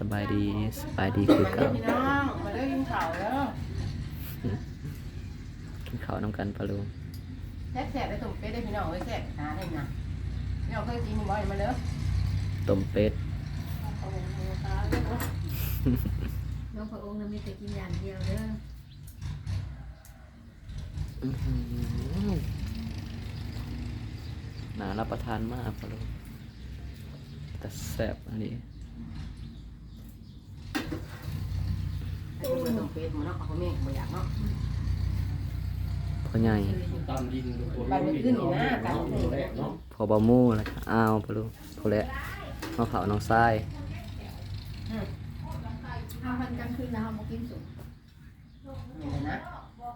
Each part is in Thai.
สบายดีสบายดีคือมาเก่าเด้อพี่น้องมาเด้อกินข้าวเด้อกินข้าวนำกันปะลุงแซ่บแซ่บไปตุ่มเป็ดได้อพี่น้องเอ้ยแซ่บหาได้นะพี่น้องเคยกินบ่อยมาเด้อต้มเป็ดเอาลงมือตาเด้อน้องพระองค์น่ะมีแต่กินอย่างเดียวเด้ออื้อหือน่ารับประทานมากปะลุงแต่แซ่บอันนี้ ให้กินมาตุ่มเป็ดหมื้อเนาะเอาข้าวเมี่ยงบ่อยากเนาะพ่อใหญ่ตามดินบ้านมันขึ้นนี่นะกันนี่แรกเนาะพอบะมู่แล้วก็อ้าวปะลุงพอแล้วน้องเขาวน้องทรายเอาพันกลางคืนแล้วเอามากินสุกนี่เลยนะ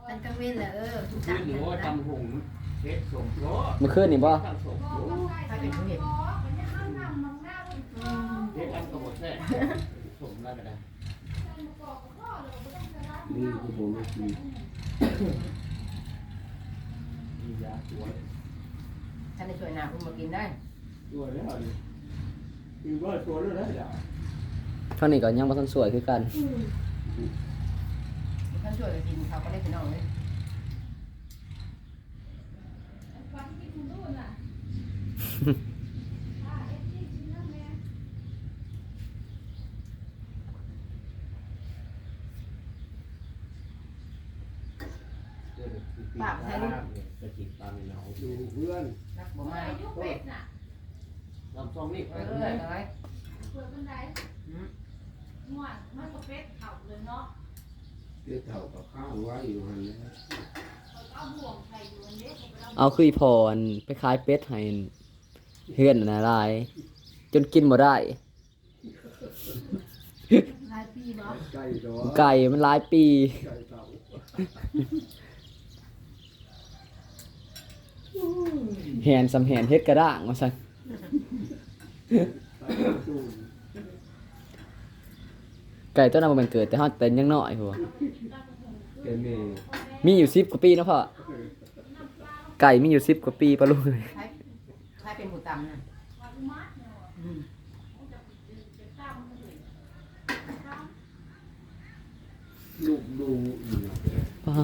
พันกลางเว้นแหละเออทุกขึ้จันงหรือว่านะตำหงเฮ็ดสมโยเมื่อคืนนี่บ่ตั้งสมโยถ้าเป็นผู้เห็นเฮ็ดอันกระบอกแท้สมได้ก็ได้ นี่คือผมไม่กินมียาตัวท่านได้ช่วยหน้าคุณมากินได้ตัวแล้วดิคือว่าตัวแล้วได้แล้วเท่านี้ก็ยังบ่ทันสวยคือกันท่านช่วยกันกินข้าวก็ได้พี่น้องเลยจะกินตามในหนาวดูเพื่อน นักบ่มาเป็ด ลำซองนี่ เอ อเลยเลยเปิดบันไดอืมนวดมันก็เป็ดเข่าเลยเนาะเดี๋ยวเท่ากับข้าวไว้อยู่หันแล้วเขาก็เอาบ่วงใส่อยู่อันนี้เขาไปเอาเอาคืออีพออันไปขายเป็ดให้เฮือนน่ะหลาย จนกินบ่ได้ หลายปีบ่ใกล้ตัวไก่มันหลายปีใกล้เท่าแหนสำแหนเฮ็ดกระด้างว่าซั่นใส่ตู้ ไก่ตัวนั้นบ่แม่นเกิดแต่เฮาแต่ยังน้อยหัวเป็นเมย์มีอยู่10กว่าปีเนาะพ่อไก่มีอยู่10กว่าปีปะลุงใช้ใช้เป็นผู้ตำนะอืมลูกดูอยู่ป้า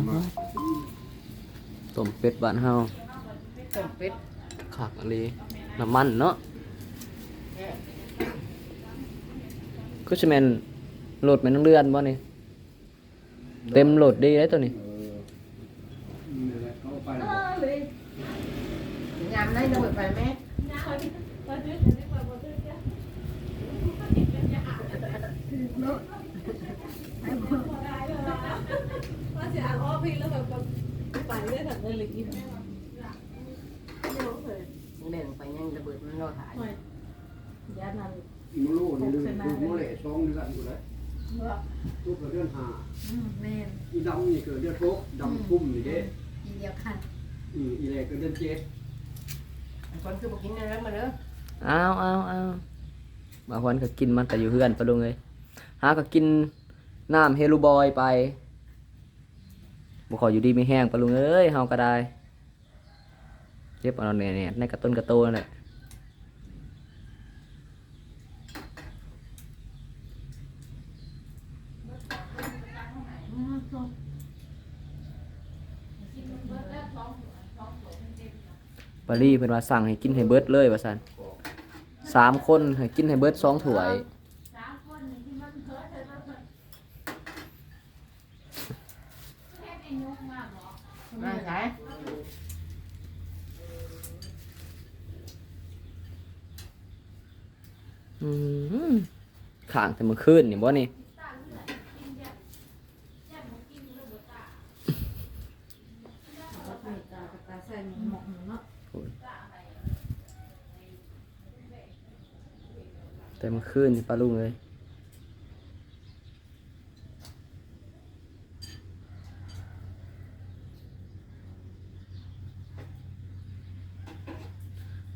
ต้มเป็ดบ้านเฮาต้มเป็ดคักอะลีน้ำมันเนาะ แค่ คือสิแม่นโหลดแม่นเรือนบ่นี่เต็มโหลดดีเลยตัวนี้เออนี่แหละเขาไปเออเลยงามได้เลยไปแม่ยาวนี่เปิดดึกอันนี้เปิดบ่ดึกจ้ะเห็นกันจะอาบบ่ได้เลยว่าสิอาบออพี่แล้วแบบไปได้ถังเลยอีกเด่นไปยังระเบิดมันรอถ่ายยานัน มูลูนี่ดูมูเล่องนี่กันอยู่เลยทุกเรื่องหาอืมแม่นอีดำนี่เกิดเรื่องทุกดำพุ่มนี่เด้กินเดียวกันอืมอีเล่เกิดเรื่องเจ็ดคนคือบอกกินอะไรมาเด้ออ้าวอ้าวอ้าวบางคนก็กินมันแต่อยู่เฮือนปะลุงเอ้ยหาก็กินน้ำเฮลูบอยไปบ่ขออยู่ดีไมีแห้งปะลุงเอ้ยเฮาก็ได้เจ็บเอาแน่ๆในกระต้นกระโตนั่นแหละ อืมส่ง ปารีเพิ่นว่าสั่งให้กินให้เบิดเลยว่าซั่นสามคนให้กินให้เบิดสองถ้วยสามคนนี่ที่มันเพิดเธอก็เพิดแค่ไอ้นกมาบ่มาใช้อืมข้างแต่เมื่อคืนนี่บ่นี่ ก็ไปตากับตาใส่หมอกหมูเนาะ แต่เมื่อคืนนี่ปลาลุงเลย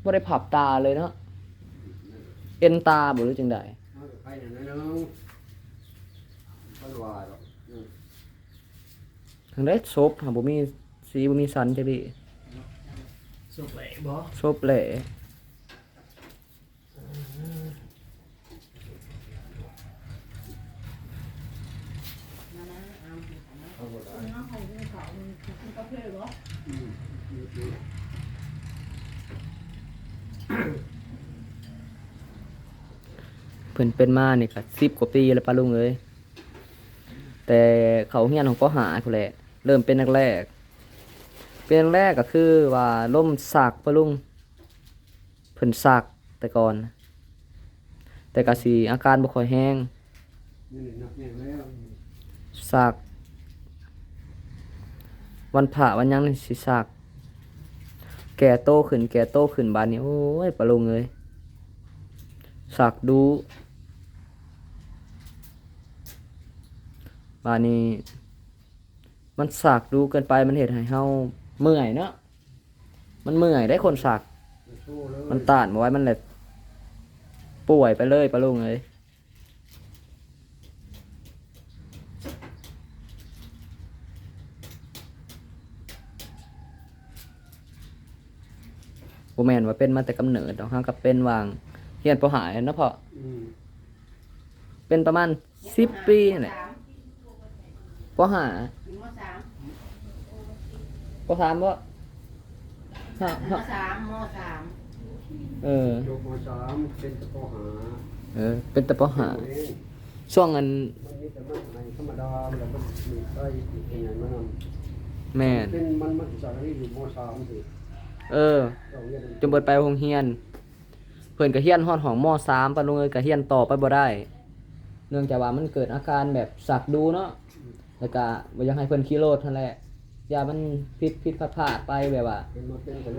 บ่ได้ผับตาเลยเนาะ เอ็นตาบ่รู้จังไดไปอย่างนั้นเนาะก็ว่าหรอกทางได้ซบหาบ่มีสีบ่มีสันจักดิสุกเลยบ่ซบแหล่ ก็เพื่อนเหรอ อืมอืมอืม เพิ่นเป็นมานี่ก็10กว่าปีแล้วปะลุงเอ้ยแต่เขาเฮียนของก็หาพุ่นแหละเริ่มเป็นนักแรก เป็นนักแรกก็คือว่าล่มสักปะลุงเพิ่นสักแต่ก่อน แต่ก็สิอาการบ่ค่อยแห้งสักวันพระวันยังนี่สิสักแก่โตขึ้นแก่โตขึ้นบานนี้โอ้ยปะลุงเอ้ยสักดู บานนี้ มันสักดูเกินไปมันเห็นให้เฮาเมื่อยเนาะมันเมื่อยได้คนสักมันโชว์เลยมันต้านมาไว้มันเลยป่วยไปเลยปะลุงเอ้ยบ่แม่นว่าเป็นมาแต่กำเนิดดอกฮะก็เป็นวางเฮียนปหายนะพ่ออืมเป็นประมาณ10ปีนี่แหละ ปหาถึงมสามปสามบ่ฮะมฮะสามมสามเออ จบมสามเป็นตะปอหาเออ เป็นแต่ปหาเองช่วงนั้นมันนี่แต่มันในธรรมดาแล้วมันมีไปเป็นไงมันแม่นเป็นมันมันสารที่อยู่มสามสิเออ เราเรียนจนเบิดไปโรงเรียน เพิ่นก็เฮียนฮอดห้องม .3 ปะลุงเอ้ยก็เฮียนต่อไปบ่ได้ เนื่องจากว่ามันเกิดอาการแบบสักดูเนาะ แล้วก็บ่อยากให้เพิ่นขี่รถนั่นแหละอย่ามันผิดผิดพลาดๆไปแบบว่า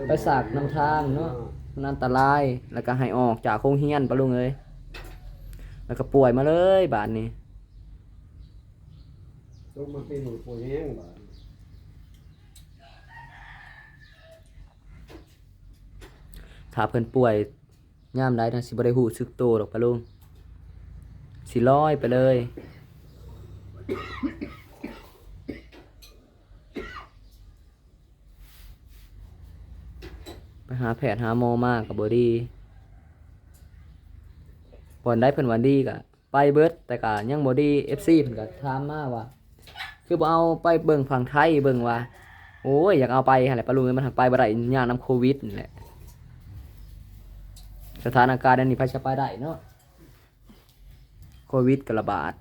ไปสักนำทางเนาะมันอันตรายแล้วก็ให้ออกจากโรงเรียนปะลุงเอ้ยแล้วก็ป่วยมาเลยบาดนี้จบมาเป็นหนูป่วยแห้งบาดถ้าเพิ่นป่วยยามใดน่ะสิบ่ได้ฮู้สึกโตัวดอกปะลุงสิลอยไปเลย ไปหาแพทย์หาหมอมาก็บ่ดีบ่อนได้เพิ่นว่าดีก็ไปเบิดแต่ก็ยังบ่ดี FC เพิ่นก็ถามมาว่า คือบ่เอาไปเบิ่งฝั่งไทยเบิ่งว่าโอ้ยอยากเอาไปหั่นแหละปะลุงมันหักไปบ่ได้ยากนํโควิดนี่แหละสถานการณ์อันนี้พาชไปได้เนาะโควิดกระบาด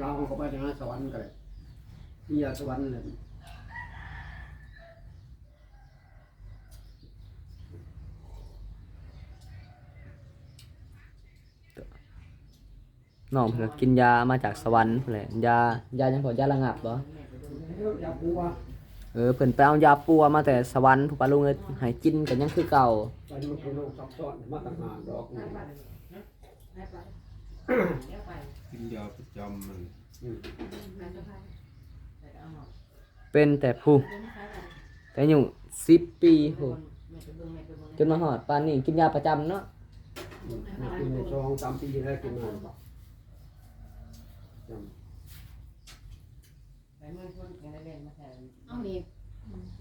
เราก็ไปทาง สวรรค์กันเลยมียาสวรรค์เลยน้องเพิ่นก็กินยามาจากสวรรค์พู้นแหละยายายังพอยาระงับบ่ยาปูวะเออเพิ่นไปเอายาปัวมาแต่สวรรค์ผู้ปาลุงเอ้ยให้กินก็ยังคือเก่า ไปมันเป็นโรคซับซ้อนมาต่างหากดอกนี่ได้ไปเดี๋ยวไปกินยาประจำมันอืมไปจะไปไปเอาหน่อยเป็นแต่ผู้แต่อายุ10ปีโหแม่ไปเบิ่งแม่ไปเบิ่งจนมาฮอดปานนี้กินยาประจำเนาะอืมมันกินในซองสามปีแล้วกินมาจไปเมืองคนยังได้เล่นมาแทนเอานี่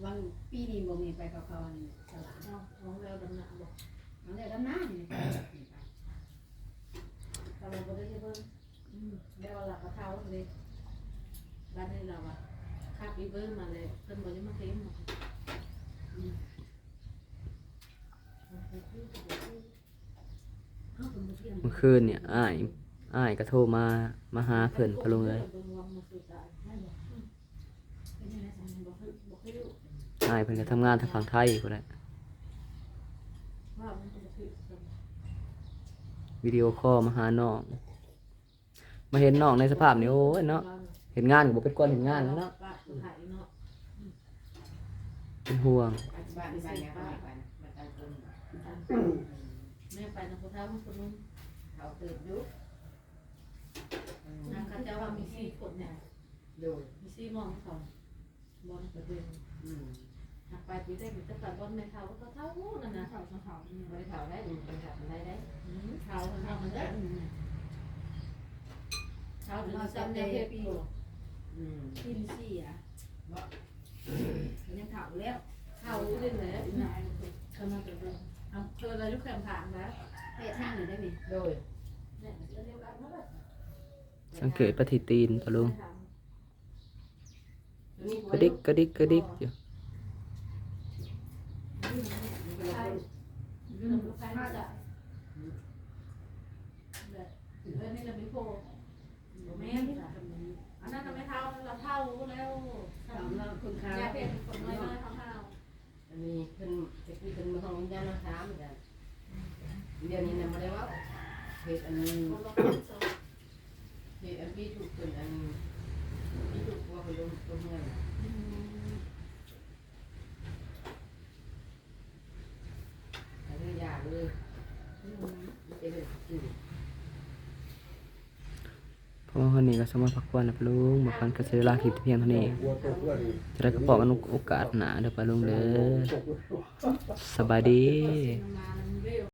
วันปีนี้บ่มีไปกับเขาอันตลาดเอาของเราดำน้ำบอกมันได้ดำน้ำนี่ เราก็ได้เบิ่งอืมเดี๋ยวหลักกระ เท้าเลยบ้านนี้เราอะข้าปีเบิ้งมาเลยเพิ่นบอกจะมาเต็มหมดอืมเอาไปที่เอาไปที่เอาไปที่เมื่อคืนเนี่ยอ้ายอ้ายก็โทรมามาหาเพิ่นปาลุงเอ้ยเป็นยังไงสันบอกให้บอกให้ลูกอ้ายเพิ่นก็ทำงานทางฝั่งไทยพุ่นแหละว่ามันจะผิดกันวิดีโอคอลมาหาน้อง มาเห็นน้องในสภาพนี้โอ้ยเนาะเห็นงานก็บ่เป็นคนเห็นงานแล้วเนาะป้าสุดท้ายเนาะเป็นห่วงอธิบายอธิบายยังไงไปนะมันตั้งต้นแม่ไปนะพุทธาคนนึงเขาเติบยุนางข้าเจ้าว่ามีสี่คนเนี่ยโดยมีสี่มองสองบอลกระเด็นอืมหากไปปีได้มีแต่ตัดบอลในเท้าก็เท้านั่นนะเท้าเท้าบริษัทได้ดูบริษัทได้ได้เท้าเท้ามันได้ เท้าหรือจำในเทปีอืมกินสี่อะยังเฒ่าแล้วเท้าเล่นเลยขนาดกระเด็นเอาเธออะไรลูกแข่งผ่านทางนี่ได้ไหมโดยเนี่ยเดียวกันนั่นแหละสังเกตปฏิตีนปะลุงตัวนี้กระดิกกระดิกกระดิกอยู่เรื่องลูกค้าจะแบบเออนี่เราไม่โผล่แม่อันนั้นเราไม่เท่าเราเท่าแล้วเราคุณค้ายาเป็นคนน้อยน้อยเท่าเท่าอันนี้เพิ่นจะมีเพิ่นมาห้องวิญญาณน้ำเหมือนกันเดี๋ยวนี้นมาได้ว่าเหตุอันนี้คนละคนสองเหตุอันพี่ถูกคนอันพี่ถูกว่าเพิ่นลงตรงเงินอันนี้ยากเลยเป็นแบบจืดเพราะว่านี้ก็สามารถพักผ่อนนะปลุงบอกกันก็ใช้เวลาคลิปเพียงเท่านี้จะได้กระเป๋ากันโอกาสหนาเด้อปลุงเด้อสบายดี